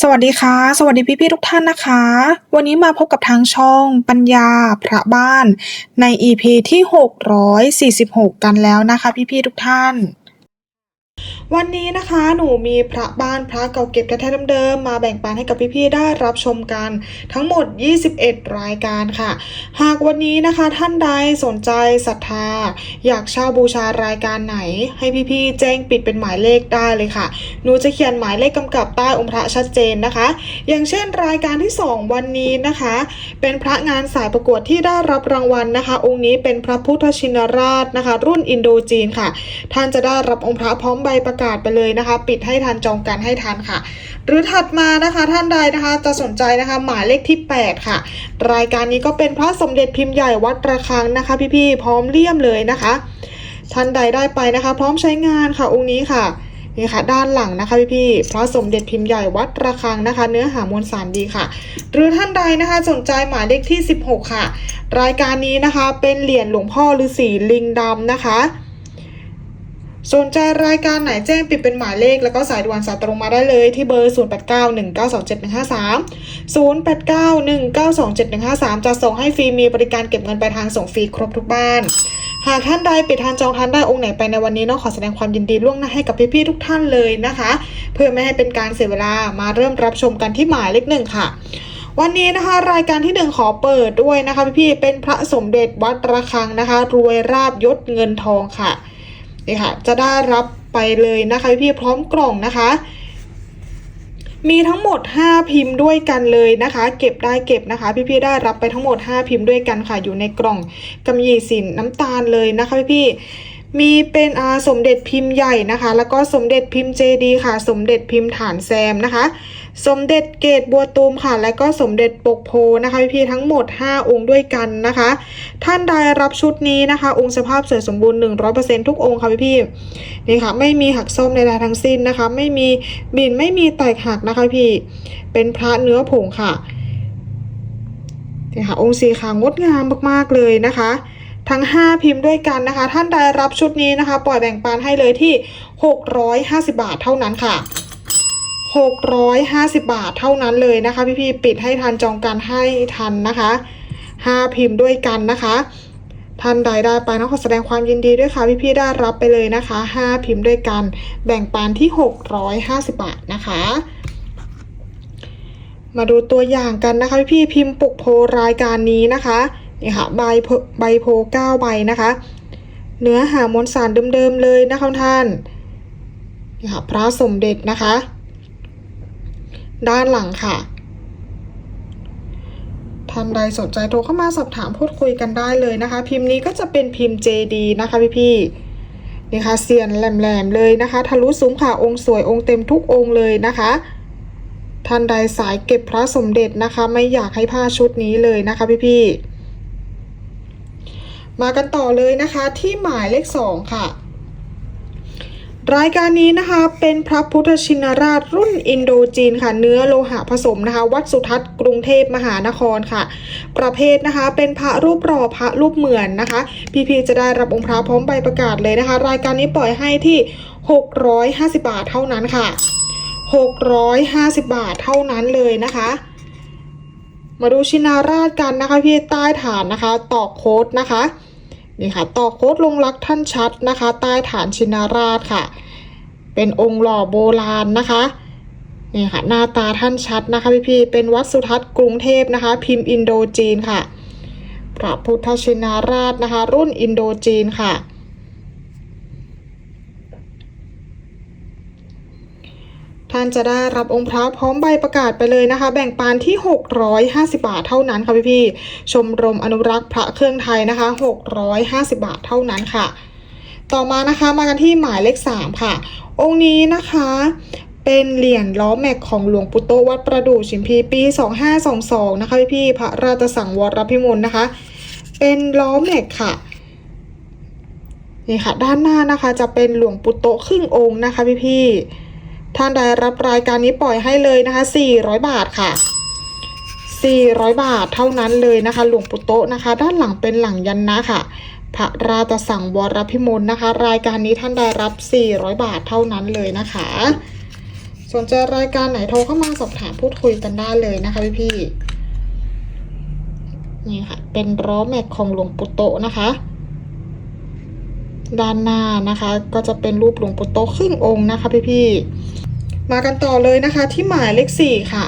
สวัสดีค่ะ สวัสดีพี่ๆทุกท่านนะคะ วันนี้มาพบกับทางช่องปัญญาพระบ้านใน EP ที่ 646 กันแล้วนะคะ พี่ๆทุกท่าน วันนี้นะคะหนูมีพระบ้านพระเก่าเก็บแท้ๆเดิมๆมาแบ่งปันให้กับพี่ๆได้รับชมกันทั้งหมด 21 รายการค่ะ หากวันนี้นะคะท่านใดสนใจศรัทธา อยากเช่าบูชารายการไหน ให้พี่ๆแจ้งปิดเป็นหมายเลขได้เลยค่ะ หนูจะเขียนหมายเลขกำกับใต้องค์พระชัดเจนนะคะ อย่างเช่นรายการที่ 2 วันนี้นะคะ เป็นพระงานสายประกวดที่ได้รับรางวัลนะคะ องค์นี้เป็นพระพุทธชินราชนะคะ รุ่นอินโดจีนค่ะ ท่านจะได้รับองค์พระพร้อมใบประกาศไปเลยนะคะ ปิดให้ทันจองกันให้ทันค่ะ หรือถัดมานะคะท่านใดนะคะจะสนใจนะคะหมายเลขที่ 8 ค่ะ รายการนี้ก็เป็นพระสมเด็จพิมพ์ใหญ่วัดระฆังนะคะ พี่ๆพร้อมเลี่ยมเลยนะคะท่านใดได้ไปนะคะ พร้อมใช้งานค่ะองค์นี้ค่ะนี่ค่ะด้านหลังนะคะพี่ๆพระสมเด็จพิมพ์ใหญ่วัดระฆังนะคะ เนื้อหามวลสารดีค่ะ หรือท่านใดนะคะสนใจหมายเลขที่ 16 ค่ะ รายการนี้นะคะเป็นเหรียญหลวงพ่อฤาษีลิงดำนะคะ สนใจรายการไหนแจ้งปิดเป็นหมายเลข แล้วก็สายด่วนสายตรงมาได้เลยที่เบอร์ 0891927153 0891927153 จะส่งให้ฟรีมีบริการเก็บเงินปลายทางส่งฟรีครบทุกบ้าน หากท่านใดปิดทานจองทันได้องค์ไหนไปในวันนี้น้องขอแสดงความยินดีล่วงหน้าให้กับพี่ๆทุกท่านเลยนะคะ เพื่อไม่ให้เป็นการเสียเวลามาเริ่มรับชมกันที่หมายเลขหนึ่งค่ะวันนี้นะคะรายการที่หนึ่งขอเปิดด้วยนะคะพี่ๆเป็นพระสมเด็จวัดระฆังนะคะ รวยราบยศเงินทองค่ะ นี่ค่ะ จะได้รับไปเลยนะคะพี่พร้อมกล่องนะคะ มีทั้งหมด 5 พิมพ์ด้วยกันเลยนะคะ เก็บได้เก็บนะคะ พี่ๆได้รับไปทั้งหมด 5 พิมพ์ด้วยกันค่ะ อยู่ในกล่องกำยี่สินน้ำตาลเลยนะคะพี่ๆมีเป็นอาสมเด็จพิมพ์ใหญ่นะคะ แล้วก็สมเด็จพิมพ์เจดีค่ะ สมเด็จพิมพ์ฐานแซมนะคะ สมเด็จเกตบัวตูมค่ะ และก็สมเด็จปกโพนะคะพี่ทั้งหมด 5 องค์ด้วยกันนะคะ ท่านใดรับชุดนี้นะคะ องค์สภาพสวยสมบูรณ์ 100%ทุกองค์ค่ะพี่นี่ค่ะ ไม่มีหักส้มใดๆทั้งสิ้นนะคะ ไม่มีบินไม่มีแตกหักนะคะพี่ เป็นพระเนื้อผงค่ะนี่ค่ะ องค์สีขาวงดงามมากๆเลยนะคะทั้ง 5 พิมพ์ด้วยกันนะคะ ท่านใดรับชุดนี้นะคะ ปล่อยแบ่งปันให้เลยที่ 650 บาทเท่านั้นค่ะ 650 บาทเท่านั้นเลยนะคะ พี่ๆปิดให้ทันจองกันให้ทันนะคะ 5 พิมพ์ด้วยกันนะคะท่านใดได้ไปน้องขอแสดงความยินดีด้วยค่ะพี่ๆได้รับไปเลยนะคะ 5 พิมพ์ด้วยกัน แบ่งปันที่ 650 บาทนะคะ มาดูตัวอย่างกันนะคะ พี่ๆพิมพ์ปุกโพรายการนี้นะคะนี่ค่ะใบโพใบโพ9ใบนะคะ เนื้อหามวลสารเดิมๆเลยนะคะท่านนี่ค่ะพระสมเด็จนะคะ ด้านหลังค่ะท่านใดสนใจโทรเข้ามาสอบถามพูดคุยกันได้เลยนะคะ พิมพ์นี้ก็จะเป็นพิมพ์ JD นะคะพี่ๆนี่ค่ะเสียนแหลมๆเลยนะคะทะลุซุ้มค่ะองค์สวยองค์เต็มทุกองค์เลยนะคะท่านใดสายเก็บพระสมเด็จนะคะ ไม่อยากให้พลาชุดนี้เลยนะคะพี่ๆมากันต่อเลยนะคะที่หมายเลขสองค่ะ รายการนี้นะคะเป็นพระพุทธชินราชรุ่นอินโดจีนค่ะ เนื้อโลหะผสมนะคะ วัดสุทัศน์กรุงเทพมหานครค่ะ ประเภทนะคะเป็นพระรูปหล่อพระรูปเหมือนนะคะ พี่ๆจะได้รับองค์พระพร้อมใบประกาศเลยนะคะ รายการนี้ปล่อยให้ที่ 650 บาทเท่านั้นค่ะ 650 บาทเท่านั้นเลยนะคะ มาดูชินาราชกันนะคะพี่ใต้ฐานนะคะตอกโค้ดนะคะ นี่ค่ะต่อโคตรลงรักท่านชัดนะคะ ใต้ฐานชินาราชค่ะ เป็นองค์หล่อโบราณนะคะนี่ค่ะหน้าตาท่านชัดนะคะพี่พี่ๆเป็นวัดสุทัศน์กรุงเทพนะคะ พิมพ์อินโดจีนค่ะ พระพุทธชินาราชนะคะ รุ่นอินโดจีนค่ะ ท่านจะได้รับองค์พระพร้อมใบประกาศไปเลยนะคะ แบ่งปันที่ 650 บาทเท่านั้นค่ะพี่พี่ชมรมอนุรักษ์พระเครื่องไทยนะคะ 650 บาทเท่านั้นค่ะ ต่อมานะคะมากันที่หมายเลข 3 ค่ะ องค์นี้นะคะเป็นเหรียญล้อแม็กของหลวงปู่โตวัดประดู่ชิมพีปี 2522 นะคะพี่พี่พระราชสังวรพิมลนะคะ เป็นล้อแม็กค่ะนี่ค่ะ ด้านหน้านะคะจะเป็นหลวงปู่โตครึ่งองค์นะคะพี่พี่ ท่านใดรับรายการนี้ปล่อยให้เลยนะคะ 400 บาทค่ะ 400 บาทเท่านั้นเลยนะคะ หลวงปู่โตะนะคะ ด้านหลังเป็นหลังยันนะค่ะ พระราตสังวรพิมลนะคะ รายการนี้ท่านได้รับ 400 บาทเท่านั้นเลยนะคะสนใจรายการไหนโทรเข้ามาสอบถามพูดคุยกันได้เลยนะคะพี่พี่ๆนี่ค่ะ เป็นล้อแม็กของหลวงปู่โตนะคะ ด้านหน้านะคะ ก็จะเป็นรูปหลวงปู่โตครึ่งองค์นะคะพี่พี่ๆมากันต่อเลยนะคะที่หมายเลขสี่ค่ะ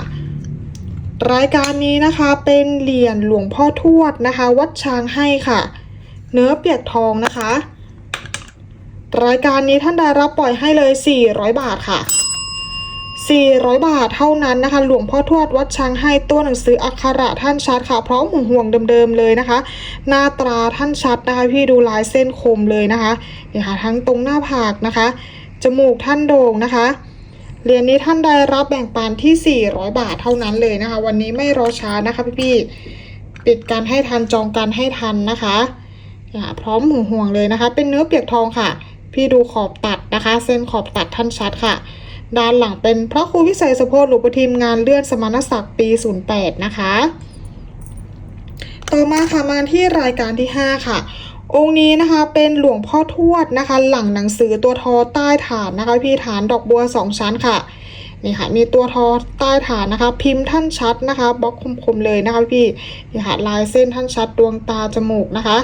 รายการนี้นะคะเป็นเหรียญหลวงพ่อทวดนะคะ วัดช้างให้ค่ะ เนื้อเปียกทองนะคะ รายการนี้ท่านได้รับปล่อยให้เลย 400 บาทค่ะ 400 บาทเท่านั้นนะคะ หลวงพ่อทวดวัดช้างให้ตัวหนังสืออักขระท่านชัดค่ะพร้อมห่วงห่วงเดิมๆเลยนะคะ หน้าตราท่านชัดนะคะพี่ดูลายเส้นคมเลยนะคะนี่ค่ะทั้งตรงหน้าผากนะคะ จมูกท่านโด่งนะคะเหรียญนี้ท่านได้รับแบ่งปันที่ 400 บาทเท่านั้นเลยนะคะ วันนี้ไม่รอช้านะคะพี่ๆปิดการให้ทันจองการให้ทันนะคะอ่าพร้อมห่วงห่วงเลยนะคะ เป็นเนื้อเปียกทองค่ะ พี่ดูขอบตัดนะคะ เส้นขอบตัดท่านชัดค่ะ ด้านหลังเป็นพระครูวิสัยสโพธหลวงปทิมงานเลื่อนสมณศักดิ์ปี 08 นะคะ ต่อมาค่ะมาที่รายการที่ 5 ค่ะองค์นี้นะคะเป็นหลวงพ่อทวดนะคะ หลังหนังสือตัวทอใต้ฐานนะคะ พี่ฐานดอกบัว2ชั้นค่ะนี่ค่ะมีตัวทอใต้ฐานนะคะ พิมพ์ท่านชัดนะคะบล็อกคมๆเลยนะคะพี่นี่ค่ะลายเส้นท่านชัดดวงตาจมูกนะคะ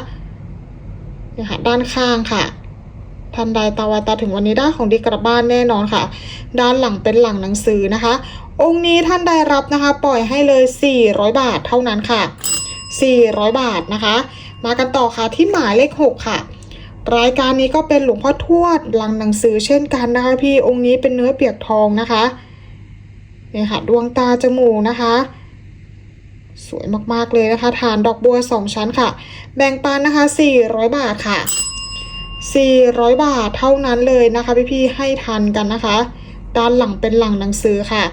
นี่ค่ะด้านข้างค่ะ ทันใดตาวาตาถึงวันนี้ได้ของดีกลับบ้านแน่นอนค่ะ ด้านหลังเป็นหลังหนังสือนะคะ องค์นี้ท่านได้รับนะคะ ปล่อยให้เลย 400 บาทเท่านั้นค่ะ 400 บาทนะคะ มากันต่อค่ะที่หมายเลข 6 ค่ะ รายการนี้ก็เป็นหลวงพ่อทวดหลังหนังสือเช่นกันนะคะ พี่องค์นี้เป็นเนื้อเปียกทองนะคะนี่ค่ะดวงตาจมูกนะคะสวยมาก ๆ เลยนะคะ ฐานดอกบัว 2 ชั้นค่ะ แบ่งปันนะคะ 400 บาทค่ะ 400 บาทเท่านั้นเลยนะคะพี่ๆให้ทันกันนะคะ ด้านหลังเป็นหลังหนังสือค่ะ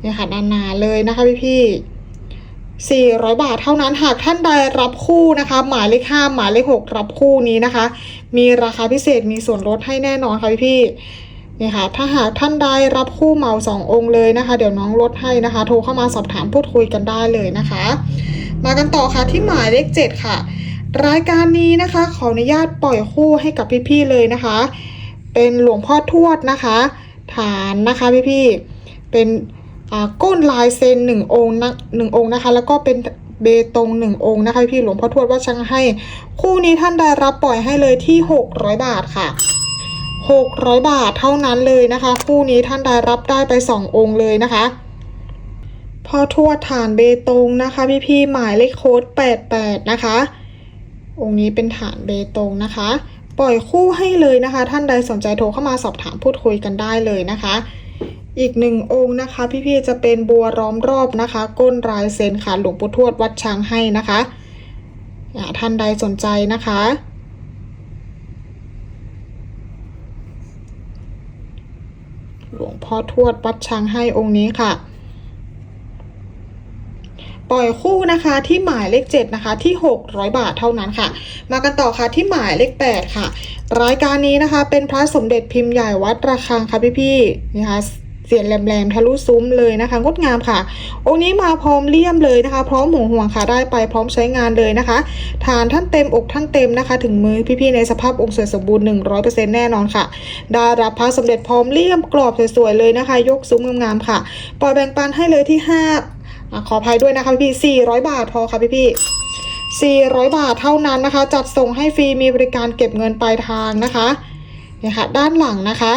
เนี่ยค่ะหนาๆเลยนะคะพี่ๆ400 บาทเท่านั้นหากท่านใดรับคู่นะคะ หมายเลข5หมายเลข6รับคู่นี้นะคะ มีราคาพิเศษมีส่วนลดให้แน่นอนค่ะพี่ๆเนี่ยค่ะ ถ้าหากท่านใดรับคู่เหมาสององค์เลยนะคะ เดี๋ยวน้องลดให้นะคะ โทรเข้ามาสอบถามพูดคุยกันได้เลยนะคะ มากันต่อค่ะที่หมายเลข7ค่ะ รายการนี้นะคะ ขออนุญาตปล่อยคู่ให้กับพี่ๆเลยนะคะ เป็นหลวงพ่อทวดนะคะ ฐานนะคะพี่ๆเป็นก้นลายเซนหนึ่งองค์นะหนึ่งองค์นะคะ แล้วก็เป็นเบตงหนึ่งองค์นะคะพี่หลวงพ่อทวดวัดช่างให้ คู่นี้ท่านได้รับปล่อยให้เลยที่ 600 บาทค่ะ 600 บาทเท่านั้นเลยนะคะ คู่นี้ท่านได้รับได้ไป 2 องค์เลยนะคะพ่อทวดฐานเบตงนะคะ พี่ๆหมายเลขโค้ด88 นะคะ องค์นี้เป็นฐานเบตงนะคะ ปล่อยคู่ให้เลยนะคะ ท่านใดสนใจโทรเข้ามาสอบถามพูดคุยกันได้เลยนะคะ อีกหนึ่งองค์นะคะ พี่ๆจะเป็นบัวล้อมรอบนะคะ ก้นลายเซนค่ะหลวงปู่ทวดวัดช้างให้นะคะท่านใดสนใจนะคะหลวงพ่อทวดวัดช้างให้องค์นี้ค่ะ ปล่อยคู่นะคะที่หมายเลข 7 นะคะที่ 600 บาทเท่านั้นค่ะ มากันต่อค่ะที่หมายเลข 8 ค่ะ รายการนี้นะคะ เป็นพระสมเด็จพิมพ์ใหญ่วัดระฆังค่ะพี่ๆนะคะเสียนแหลมๆทะลุซุ้มเลยนะคะ งดงามค่ะ องค์นี้มาพร้อมเลี่ยมเลยนะคะ พร้อมห่วงห่วงค่ะได้ไปพร้อมใช้งานเลยนะคะ ฐานท่านเต็มอกท่านเต็มนะคะ ถึงมือพี่ๆในสภาพองค์สวยสมบูรณ์ 100%แน่นอนค่ะได้รับพระสมเด็จพร้อมเลี่ยมกรอบสวยๆเลยนะคะ ยกซุ้มงามๆค่ะ ปล่อยแบ่งปันให้เลยที่5อะ ขออภัยด้วยนะคะพี่400 บาทพอค่ะพี่ๆ400 บาทเท่านั้นนะคะ จัดส่งให้ฟรีมีบริการเก็บเงินปลายทางนะคะเนี่ยค่ะด้านหลังนะคะ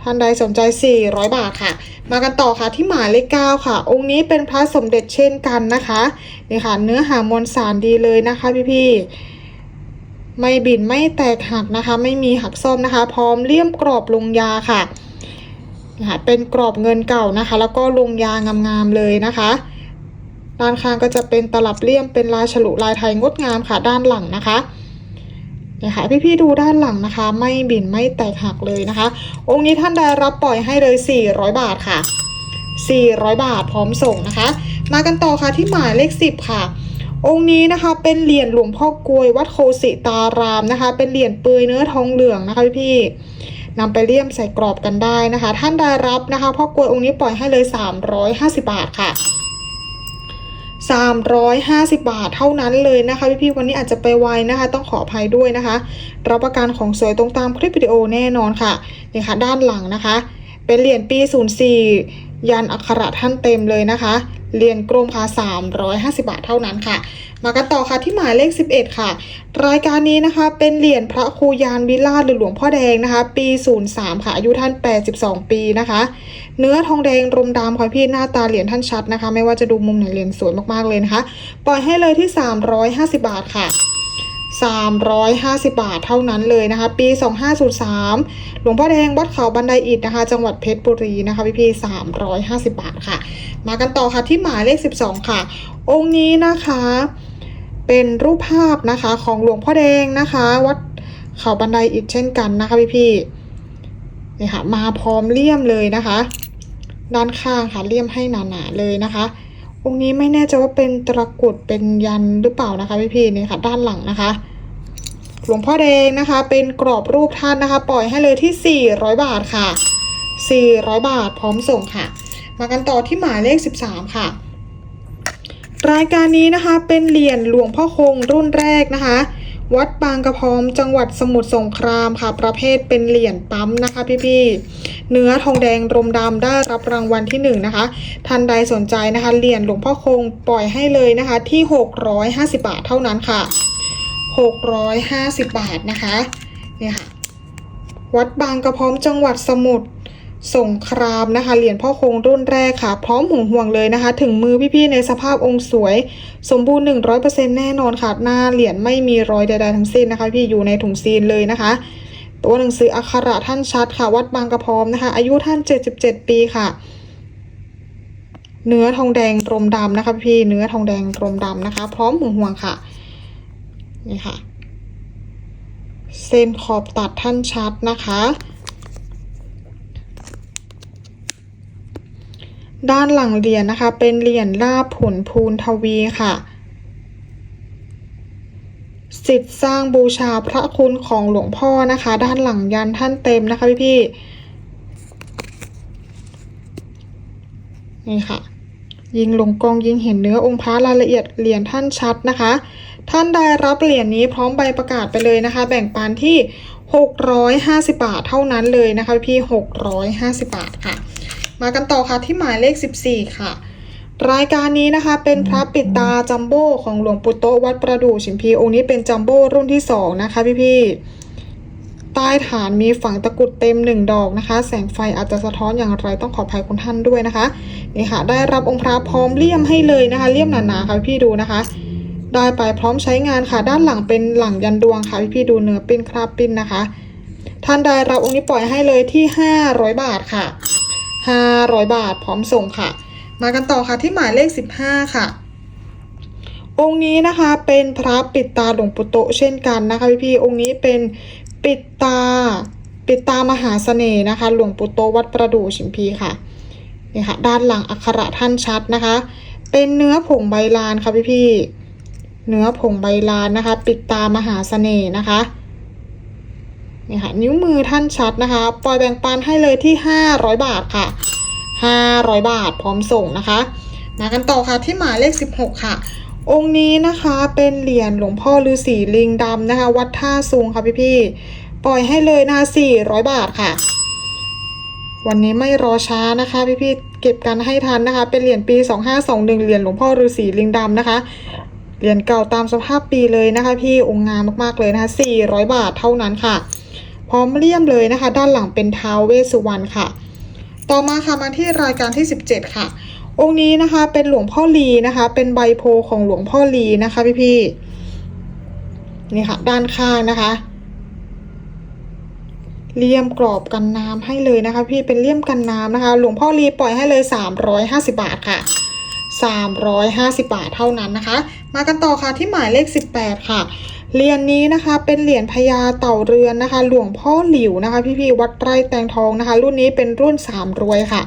ท่านใดสนใจ 400 บาทค่ะ มากันต่อค่ะที่หมายเลข9ค่ะ องค์นี้เป็นพระสมเด็จเช่นกันนะคะนี่ค่ะ เนื้อหามวลสารดีเลยนะคะพี่ๆไม่บินไม่แตกหักนะคะ ไม่มีหักซ่อมนะคะ พร้อมเลี่ยมกรอบลงยาค่ะ นะคะเป็นกรอบเงินเก่านะคะ แล้วก็ลงยางามๆเลยนะคะด้านข้างก็จะเป็นตลับเลี่ยมเป็นลายฉลุลายไทยงดงามค่ะด้านหลังนะคะเนี่ยค่ะพี่ๆดูด้านหลังนะคะ ไม่บินไม่แตกหักเลยนะคะ องค์นี้ท่านได้รับปล่อยให้เลย 400 บาทค่ะ 400 บาทพร้อมส่งนะคะ มากันต่อค่ะที่หมายเลข 10 ค่ะ องค์นี้นะคะเป็นเหรียญหลวงพ่อกลวยวัดโคสิตารามนะคะ เป็นเหรียญเปือยเนื้อทองเหลืองนะคะพี่ๆ นำไปเลี่ยมใส่กรอบกันได้นะคะ ท่านได้รับนะคะพ่อกลวยองค์นี้ปล่อยให้เลย 350 บาทค่ะ 350 บาทเท่านั้นเลยนะคะพี่ๆวันนี้อาจจะไปไวนะคะ ต้องขออภัยด้วยนะคะ รับประกันของสวยตรงตามคลิปวิดีโอแน่นอนค่ะนี่ค่ะ ด้านหลังนะคะ เป็นเหรียญปี 04 ยันอักขระท่านเต็มเลยนะคะ เหรียญกรมค่ะ 350 บาทเท่านั้นค่ะ มากันต่อค่ะที่หมายเลข 11 ค่ะ รายการนี้นะคะ เป็นเหรียญพระครูยานวิลาชหรือหลวงพ่อแดงนะคะ ปี 03 ค่ะ อายุท่าน 82 ปีนะคะ เนื้อทองแดงรมดำค่ะพี่หน้าตาเหรียญท่านชัดนะคะ ไม่ว่าจะดูมุมไหนเหรียญสวยมากๆเลยนะคะ ปล่อยให้เลยที่ 350 บาทค่ะ 350 บาทเท่านั้นเลยนะคะ ปี 2503 หลวงพ่อแดงวัดเขาบันไดอิฐนะคะ จังหวัดเพชรบุรีนะคะพี่พี่350 บาทค่ะ มากันต่อค่ะที่หมายเลข 12 ค่ะ องค์นี้นะคะเป็นรูปภาพนะคะของหลวงพ่อแดงนะคะ วัดเขาบันไดอิฐเช่นกันนะคะพี่พี่นี่ค่ะมาพร้อมเลี่ยมเลยนะคะ ด้านข้างค่ะเลี่ยมให้หนาๆเลยนะคะ องค์นี้ไม่แน่ใจว่าเป็นตะกรุดเป็นยันหรือเปล่านะคะพี่พี่นี่ค่ะด้านหลังนะคะ หลวงพ่อแดงนะคะ เป็นกรอบรูปท่านนะคะ ปล่อยให้เลยที่ 400 บาทค่ะ 400 บาทพร้อมส่งค่ะ มากันต่อที่หมายเลข 13 ค่ะ รายการนี้นะคะเป็นเหรียญหลวงพ่อคงรุ่นแรกนะคะ วัดบางกระพร้อมจังหวัดสมุทรสงครามค่ะ ประเภทเป็นเหรียญปั๊มนะคะพี่ๆเนื้อทองแดงรมดำได้รับรางวัลที่หนึ่งนะคะท่านใดสนใจนะคะเหรียญหลวงพ่อคงปล่อยให้เลยนะคะที่ 650 บาทเท่านั้นค่ะ 650 บาทนะคะเนี่ยค่ะวัดบางกระพร้อมจังหวัดสมุทร สงครามนะคะเหรียญพ่อคงรุ่นแรกค่ะ พร้อมห่วงห่วงเลยนะคะ ถึงมือพี่ๆในสภาพองค์สวย สมบูรณ์ 100%แน่นอนค่ะ หน้าเหรียญไม่มีรอยใดๆทั้งสิ้นนะคะ พี่อยู่ในถุงซีนเลยนะคะ ตัวหนังสืออักขระท่านชัดค่ะ วัดบางกระพร้อมนะคะ อายุท่าน 77 ปีค่ะ เนื้อทองแดงรมดำนะคะ พี่เนื้อทองแดงรมดำนะคะ พร้อมห่วงห่วงค่ะนี่ค่ะเส้นขอบตัดท่านชัดนะคะ ด้านหลังเหรียญนะคะ เป็นเหรียญลาบผลภูนทวีค่ะสิทธิ์สร้างบูชาพระคุณของหลวงพ่อนะคะ ด้านหลังยันท่านเต็มนะคะพี่พี่ๆนี่ค่ะ ยิงลงกองยิงเห็นเนื้อองค์พระรายละเอียดเหรียญท่านชัดนะคะ ท่านได้รับเหรียญนี้พร้อมใบประกาศไปเลยนะคะ แบ่งปันที่ 650 บาทเท่านั้นเลยนะคะพี่ 650 บาทค่ะ มากันต่อค่ะที่หมายเลข 14 ค่ะ รายการนี้นะคะเป็นพระปิดตาจัมโบ้ของหลวงปู่โตวัดประดู่ชิมพีองค์นี้เป็นจัมโบ้รุ่นที่ 2 นะคะพี่ๆใต้ฐานมีฝังตะกุดเต็ม 1 ดอกนะคะ แสงไฟอาจจะสะท้อนอย่างไรต้องขออภัยคุณท่านด้วยนะคะนี่ค่ะ ได้รับองค์พระพร้อมเลี่ยมให้เลยนะคะเลี่ยมหนาๆค่ะพี่ดูนะคะได้ไปพร้อมใช้งานค่ะ ด้านหลังเป็นหลังยันดวงค่ะพี่ๆดูเนื้อปิ้นคราบปิ้นนะคะ ท่านใดรับองค์นี้ปล่อยให้เลยที่ 500 บาทค่ะ 500 บาทพร้อมส่งค่ะ มากันต่อค่ะที่หมายเลข 15 ค่ะ องค์นี้นะคะเป็นพระปิดตาหลวงปู่โตเช่นกันนะคะพี่ๆองค์นี้เป็นปิดตาปิดตามหาเสน่ห์นะคะ หลวงปู่โตวัดประดู่ชิมพีค่ะนี่ค่ะ ด้านหลังอักขระท่านชัดนะคะ เป็นเนื้อผงใบลานค่ะพี่ๆเนื้อผงใบลานนะคะ ปิดตามหาเสน่ห์นะคะ นี่ค่ะนิ้วมือท่านชัดนะคะปล่อยแบ่งปันให้เลยที่ 500 บาทค่ะ 500 บาทพร้อมส่งนะคะ มากันต่อค่ะที่หมายเลข 16 ค่ะ องค์นี้นะคะเป็นเหรียญหลวงพ่อฤาษีลิงดำนะคะ วัดท่าสูงค่ะพี่ๆปล่อยให้เลยนะคะ400 บาทค่ะ วันนี้ไม่รอช้านะคะพี่ๆเก็บกันให้ทันนะคะ เป็นเหรียญปี 2521 เหรียญหลวงพ่อฤาษีลิงดำนะคะเหรียญเก่าตามสภาพปีเลยนะคะ พี่องค์งามมากๆเลยนะคะ400 บาทเท่านั้นค่ะ พร้อมเลี่ยมเลยนะคะ ด้านหลังเป็นท้าวเวสสุวรรณค่ะ ต่อมาค่ะมาที่รายการที่ 17 ค่ะ องค์นี้นะคะเป็นหลวงพ่อลีนะคะ เป็นใบโพของหลวงพ่อลีนะคะพี่ๆนี่ค่ะ ด้านข้างนะคะเลี่ยมกรอบกันน้ำให้เลยนะคะ พี่เป็นเลี่ยมกันน้ำนะคะ หลวงพ่อลีปล่อยให้เลย 350 บาทค่ะ350 บาทเท่านั้นนะคะ มากันต่อค่ะที่หมายเลข 18 ค่ะ เหรียญนี้นะคะเป็นเหรียญพญาเต่าเรือนนะคะ หลวงพ่อหลิวนะคะ พี่ๆวัดไร่แตงทองนะคะ รุ่นนี้เป็นรุ่นสามรวยค่ะ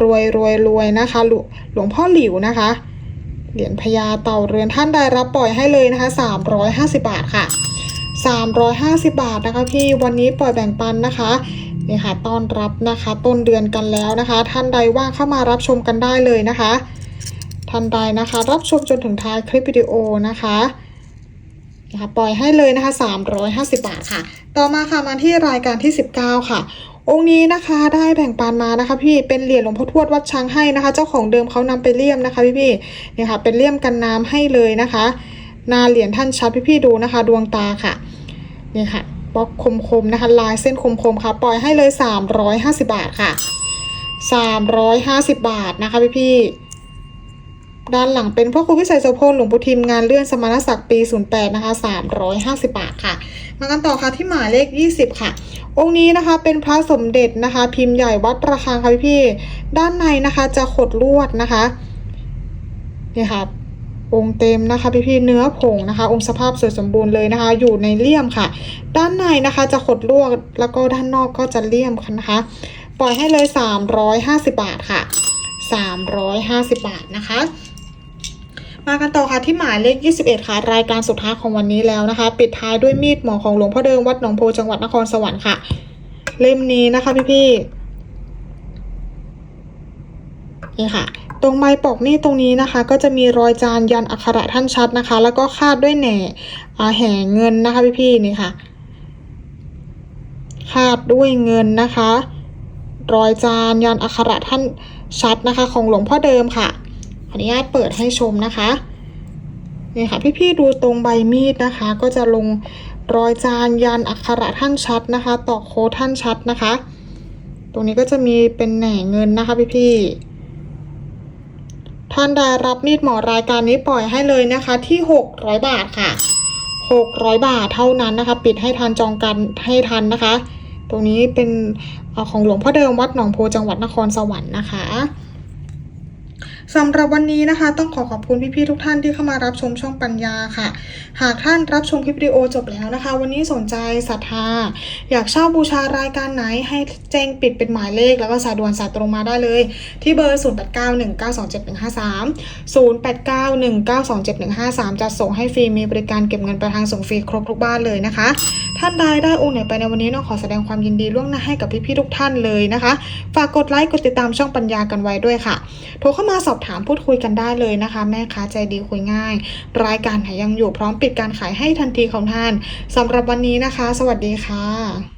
รวยรวยรวยนะคะหลวงหลวงพ่อหลิวนะคะ เหรียญพญาเต่าเรือนท่านใดรับปล่อยให้เลยนะคะ350บาทค่ะ350บาทนะคะพี่วันนี้ปล่อยแบ่งปันนะคะนี่ค่ะต้อนรับนะคะต้นเดือนกันแล้วนะคะ ท่านใดว่างเข้ามารับชมกันได้เลยนะคะ ท่านใดนะคะ รับชมจนถึงท้ายคลิปวิดีโอนะคะ นะคะปล่อยให้เลยนะคะ 350 บาทค่ะ ต่อมาค่ะมาที่รายการที่ 19 ค่ะ องค์นี้นะคะได้แบ่งปันมานะคะ พี่เป็นเหรียญหลวงพ่อทวดวัดช้างให้นะคะ เจ้าของเดิมเขานำไปเลี่ยมนะคะ พี่พี่ๆนี่ค่ะเป็นเลี่ยมกันน้ำให้เลยนะคะ นาเหรียญท่านชัดพี่พี่ดูนะคะ ดวงตาค่ะนี่ค่ะบล็อกคมๆนะคะ ลายเส้นคมๆค่ะ ปล่อยให้เลย 350 บาทค่ะ 350 บาทนะคะพี่พี่ ด้านหลังเป็นพ่อครูพิสัยโสพลหลวงปู่ทิมงานเลื่อนสมณศักดิ์ปี 08 นะคะ 350 บาทค่ะ มากันต่อค่ะที่หมายเลข 20 ค่ะ องค์นี้นะคะเป็นพระสมเด็จนะคะ พิมพ์ใหญ่วัดระฆังค่ะพี่พี่ด้านในนะคะจะขดลวดนะคะนี่ค่ะองค์เต็มนะคะพี่พี่เนื้อผงนะคะ องค์สภาพสวยสมบูรณ์เลยนะคะ อยู่ในเลี่ยมค่ะ ด้านในนะคะจะขดลวดแล้วก็ด้านนอกก็จะเลี่ยมค่ะนะคะ ปล่อยให้เลย 350 บาทค่ะ 350 บาทนะคะ มากันต่อค่ะที่หมายเลข 21 ค่ะ รายการสุดท้ายของวันนี้แล้วนะคะ ปิดท้ายด้วยมีดหมอของหลวงพ่อเดิมวัดหนองโพจังหวัดนครสวรรค์ค่ะ เล่มนี้นะคะพี่ๆนี่ค่ะ ตรงไม้ปอกนี่ตรงนี้นะคะ ก็จะมีรอยจานยันอักขระท่านชัดนะคะ แล้วก็คาดด้วยแหน่แห่เงินนะคะพี่ๆนี่ค่ะ คาดด้วยเงินนะคะ รอยจานยันอักขระท่านชัดนะคะ ของหลวงพ่อเดิมค่ะ ขออนุญาตเปิดให้ชมนะคะนี่ค่ะพี่ๆดูตรงใบมีดนะคะ ก็จะลงรอยจานยันอักขระท่านชัดนะคะ ตอกโค้ท่านชัดนะคะ ตรงนี้ก็จะมีเป็นแหน่เงินนะคะพี่ๆท่านใดรับมีดหมอรายการนี้ปล่อยให้เลยนะคะที่600บาทค่ะ600บาทเท่านั้นนะคะ ปิดให้ทันจองกันให้ทันนะคะ ตรงนี้เป็นของหลวงพ่อเดิมวัดหนองโพจังหวัดนครสวรรค์นะคะ สำหรับวันนี้นะคะ ต้องขอขอบคุณพี่ๆทุกท่านที่เข้ามารับชมช่องปัญญาค่ะ หากท่านรับชมคลิปวิดีโอจบแล้วนะคะ วันนี้สนใจศรัทธา อยากเช่าบูชารายการไหนให้แจ้งปิดเป็นหมายเลข แล้วก็สายด่วนสายตรงมาได้เลย ที่เบอร์ 0891927153 0891927153 จะส่งให้ฟรีมีบริการเก็บเงินปลายทางส่งฟรีครบทุกบ้านเลยนะคะ ท่านใดได้องค์ไหนไปในวันนี้น้องขอแสดงความยินดีล่วงหน้าให้กับพี่ๆทุกท่านเลยนะคะ ฝากกดไลค์กดติดตามช่องปัญญากันไว้ด้วยค่ะ โทรเข้ามาสอบถามพูดคุยกันได้เลยนะคะ แม่ค้าใจดีคุยง่าย รายการไหนยังอยู่พร้อมปิดการขายให้ทันทีของท่านสำหรับวันนี้นะคะ สวัสดีค่ะ